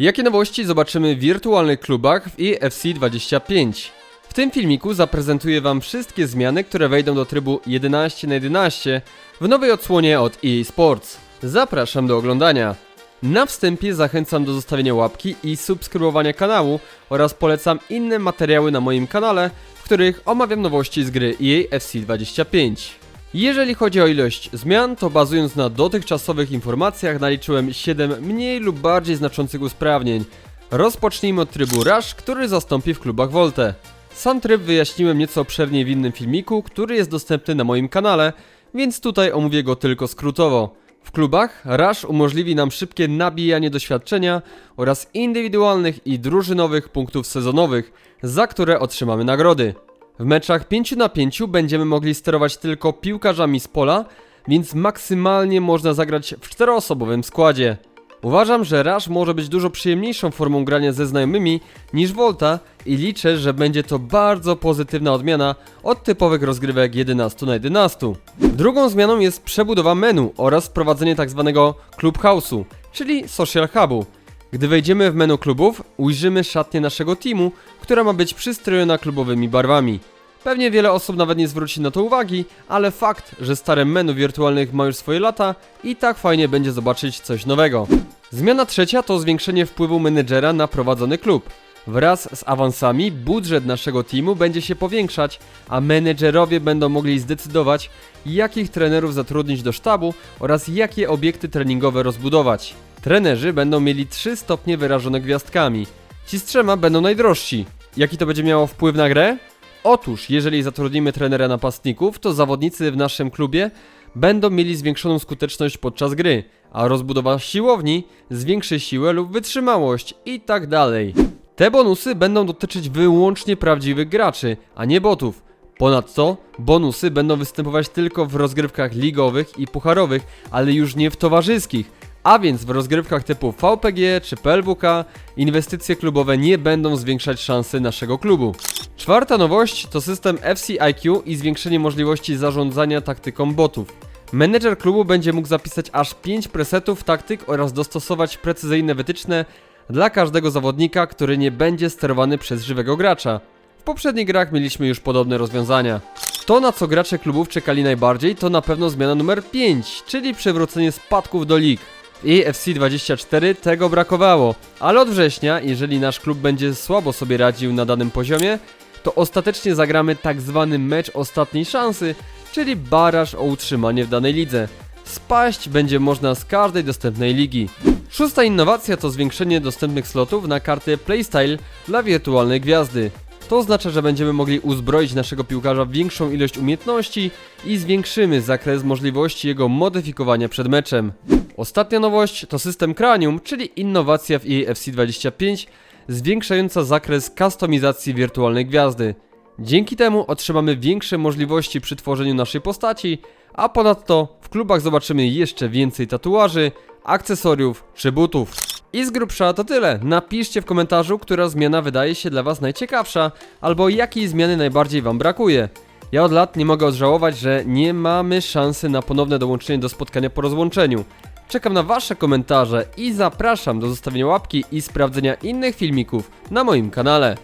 Jakie nowości zobaczymy w wirtualnych klubach w EFC 25? W tym filmiku zaprezentuję Wam wszystkie zmiany, które wejdą do trybu 11 na 11 w nowej odsłonie od EA Sports. Zapraszam do oglądania. Na wstępie zachęcam do zostawienia łapki i subskrybowania kanału oraz polecam inne materiały na moim kanale, w których omawiam nowości z gry EA FC 25. Jeżeli chodzi o ilość zmian, to bazując na dotychczasowych informacjach naliczyłem 7 mniej lub bardziej znaczących usprawnień. Rozpocznijmy od trybu Rush, który zastąpi w klubach Volte. Sam tryb wyjaśniłem nieco obszerniej w innym filmiku, który jest dostępny na moim kanale, więc tutaj omówię go tylko skrótowo. W klubach Rush umożliwi nam szybkie nabijanie doświadczenia oraz indywidualnych i drużynowych punktów sezonowych, za które otrzymamy nagrody. W meczach 5 na 5 będziemy mogli sterować tylko piłkarzami z pola, więc maksymalnie można zagrać w czteroosobowym składzie. Uważam, że Rush może być dużo przyjemniejszą formą grania ze znajomymi niż Volta i liczę, że będzie to bardzo pozytywna odmiana od typowych rozgrywek 11 na 11. Drugą zmianą jest przebudowa menu oraz wprowadzenie tzw. Clubhouse'u, czyli Social Hubu. Gdy wejdziemy w menu klubów, ujrzymy szatnię naszego teamu, która ma być przystrojona klubowymi barwami. Pewnie wiele osób nawet nie zwróci na to uwagi, ale fakt, że stare menu wirtualnych ma już swoje lata i tak fajnie będzie zobaczyć coś nowego. Zmiana trzecia to zwiększenie wpływu menedżera na prowadzony klub. Wraz z awansami budżet naszego teamu będzie się powiększać, a menedżerowie będą mogli zdecydować, jakich trenerów zatrudnić do sztabu oraz jakie obiekty treningowe rozbudować. Trenerzy będą mieli 3 stopnie wyrażone gwiazdkami. Ci z trzema będą najdrożsi. Jaki to będzie miało wpływ na grę? Otóż, jeżeli zatrudnimy trenera napastników, to zawodnicy w naszym klubie będą mieli zwiększoną skuteczność podczas gry, a rozbudowa siłowni zwiększy siłę lub wytrzymałość i tak dalej. Te bonusy będą dotyczyć wyłącznie prawdziwych graczy, a nie botów. Ponadto bonusy będą występować tylko w rozgrywkach ligowych i pucharowych, ale już nie w towarzyskich, a więc w rozgrywkach typu VPG czy PLWK inwestycje klubowe nie będą zwiększać szansy naszego klubu. Czwarta nowość to system FC IQ i zwiększenie możliwości zarządzania taktyką botów. Menedżer klubu będzie mógł zapisać aż 5 presetów taktyk oraz dostosować precyzyjne wytyczne dla każdego zawodnika, który nie będzie sterowany przez żywego gracza. W poprzednich grach mieliśmy już podobne rozwiązania. To na co gracze klubów czekali najbardziej to na pewno zmiana numer 5, czyli przywrócenie spadków do lig. I FC24 tego brakowało, ale od września, jeżeli nasz klub będzie słabo sobie radził na danym poziomie, to ostatecznie zagramy tak zwany mecz ostatniej szansy, czyli baraż o utrzymanie w danej lidze. Spaść będzie można z każdej dostępnej ligi. Szósta innowacja to zwiększenie dostępnych slotów na karty Playstyle dla wirtualnej gwiazdy. To oznacza, że będziemy mogli uzbroić naszego piłkarza w większą ilość umiejętności i zwiększymy zakres możliwości jego modyfikowania przed meczem. Ostatnia nowość to system Cranium, czyli innowacja w E EAFC 25 zwiększająca zakres kustomizacji wirtualnej gwiazdy. Dzięki temu otrzymamy większe możliwości przy tworzeniu naszej postaci, a ponadto w klubach zobaczymy jeszcze więcej tatuaży, akcesoriów czy butów. I z grubsza to tyle. Napiszcie w komentarzu, która zmiana wydaje się dla Was najciekawsza, albo jakiej zmiany najbardziej Wam brakuje. Ja od lat nie mogę odżałować, że nie mamy szansy na ponowne dołączenie do spotkania po rozłączeniu. Czekam na Wasze komentarze i zapraszam do zostawienia łapki i sprawdzenia innych filmików na moim kanale.